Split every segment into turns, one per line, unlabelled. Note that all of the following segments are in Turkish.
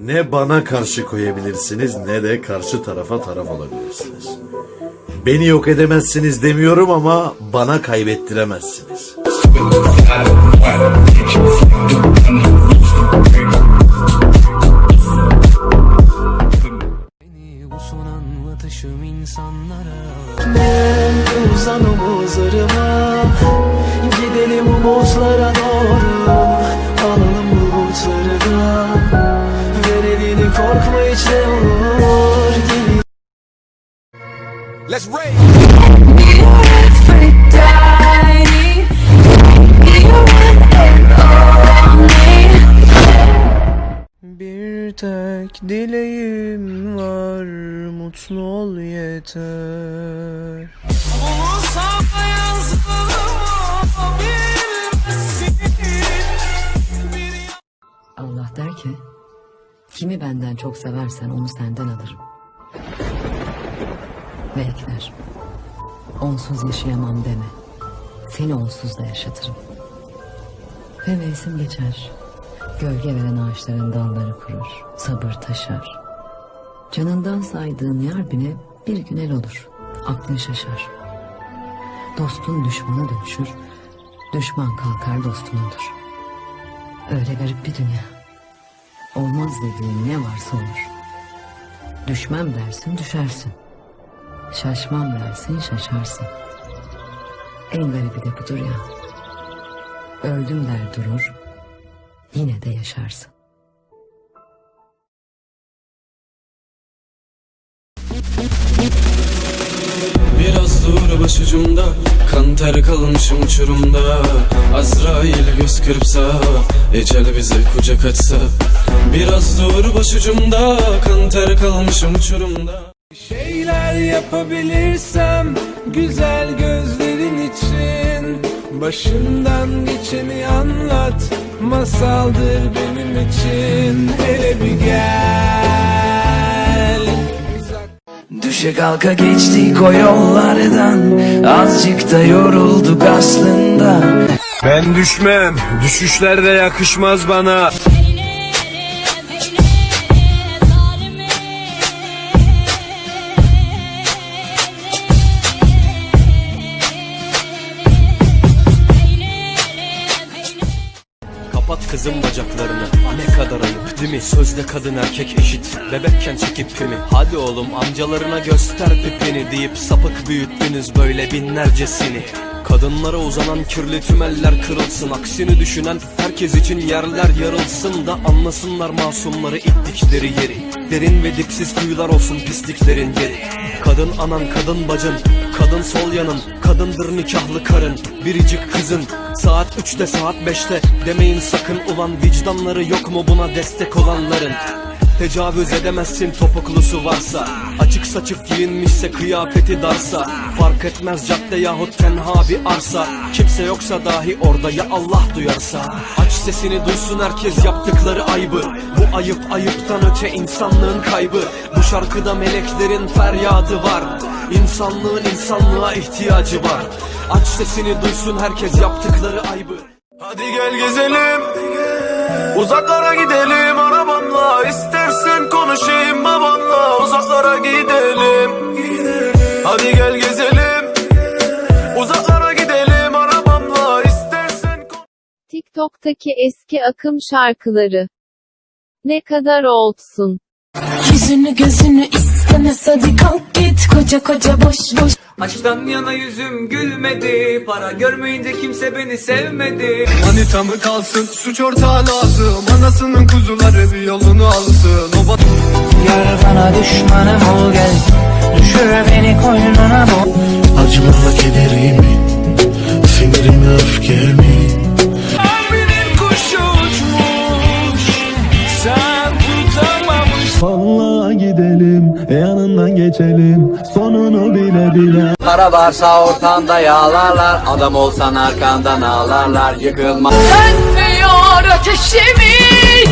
Ne bana karşı koyabilirsiniz ne de karşı tarafa taraf olabilirsiniz. Beni yok edemezsiniz demiyorum ama bana kaybettiremezsiniz.
Let's rage!
Bir tek dileğim var Mutlu ol yeter
Allah der ki, kimi benden çok seversen onu senden alırım. Ve onsuz yaşayamam deme, seni onsuz da yaşatırım. Ve mevsim geçer, gölge veren ağaçların dalları kurur, sabır taşar. Canından saydığın yar bile bir gün el olur, aklın şaşar. Dostun düşmana dönüşür, düşman kalkar dostun olur. Öyle garip bir dünya. Olmaz dediğin ne varsa olur. Düşmem dersin düşersin. Şaşmam dersin şaşarsın. En garibi de budur ya. Öldüm der durur. Yine de yaşarsın.
Biraz dur başucumda Kan ter kalmışım uçurumda Azrail göz kırpsa Ecel bize kucak açsa Biraz dur başucumda Kan ter kalmışım uçurumda
yapabilirsem Güzel gözlerin için Başından geçeni anlat Masaldır benim için. Hele bir gel. Düşe kalka geçtik o yollardan Azıcık da yorulduk aslında.
Ben düşmem, düşüşler de yakışmaz bana.
Kadar ayıp değil mi? Sözde kadın erkek eşit Bebekken çekip pimi Hadi oğlum amcalarına göster pipini Deyip sapık büyüttünüz böyle binlercesini Kadınlara uzanan kirli tüm eller kırılsın. Aksini düşünen herkes için yerler yarılsın da Anlasınlar masumları ittikleri yeri. Derin ve dipsiz kuyular olsun pisliklerin yeri. Kadın anan kadın bacın Kadın sol yanın Kadındır nikahlı karın Biricik kızın. Saat üçte saat beşte Demeyin sakın ulan vicdanları yok mu buna destek olanların Tecavüz edemezsin topuklusu varsa. Açık saçık giyinmişse kıyafeti darsa. Fark etmez cadde yahut tenha bir arsa. Kimse yoksa dahi orada ya Allah duyarsa. Aç sesini duysun herkes yaptıkları aybı Bu ayıp ayıptan öte insanlığın kaybı. Bu şarkıda meleklerin feryadı var. İnsanlığın insanlığa ihtiyacı var. Aç sesini duysun herkes yaptıkları aybı
Hadi gel gezelim, uzaklara gidelim. İstersen konuşayım babamla, uzaklara gidelim. Hadi gel gezelim, uzaklara gidelim arabamla. İstersen
TikTok'taki eski akım şarkıları. Ne kadar olsun.
Yüzünü gözünü istemez hadi kalk git koca koca boş boş.
Açtan yana yüzüm gülmedi. Para görmeyince kimse beni sevmedi.
Manita mı kalsın, suç ortağı lazım. Anasının kuzuları bir yolunu alsın. O bat-
Yar bana düşmanım ol gel. Düşür beni koynuna bol
Acılarla kederimi, sinirimi öfkemi
gidelim, yanından geçelim, sonunu bile bile.
Para varsa ortanda yağlarlar Adam olsan arkandan ağlarlar Yıkılma
Sönmüyor ateşimiz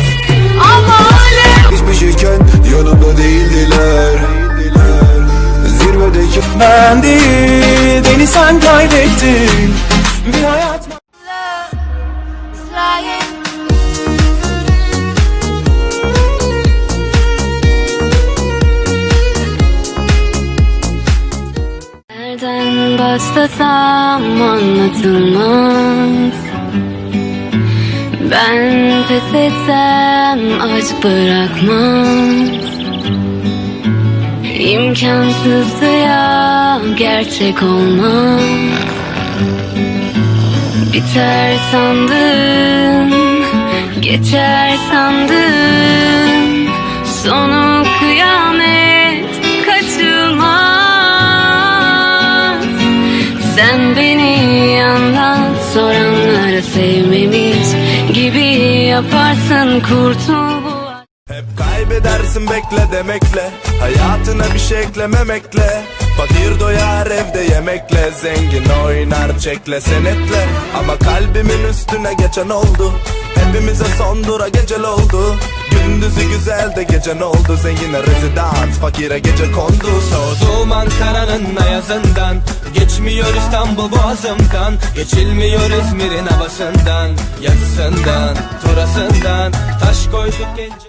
Ama alev
Hiçbir şeyken yanımda değildiler. Zirvedeki
Ben değil beni sen kaybettin Bir hayat
başlasam anlatılmaz. Ben pes etsem aşk bırakmaz. İmkansızdı ya gerçek olmaz. Biter sandım, geçer sandım Sonu kıyamet Sen beni anlat soranlara sevmemiş gibi yaparsın kurtul bu
Hep kaybedersin bekle demekle. Hayatına bir şey eklememekle. Fakir doyar evde yemekle. Zengin oynar çekle senetle. Ama kalbimin üstüne geçen oldu. Hepimize son dura gecel oldu Gündüzü güzel de gece ne oldu? Zengine rezidans fakire gece kondu.
Soğudum Ankara'nın ayazından Geçmiyor İstanbul boğazımdan. Geçilmiyor İzmir'in havasından Yazısından, turasından. Taş koyduk genç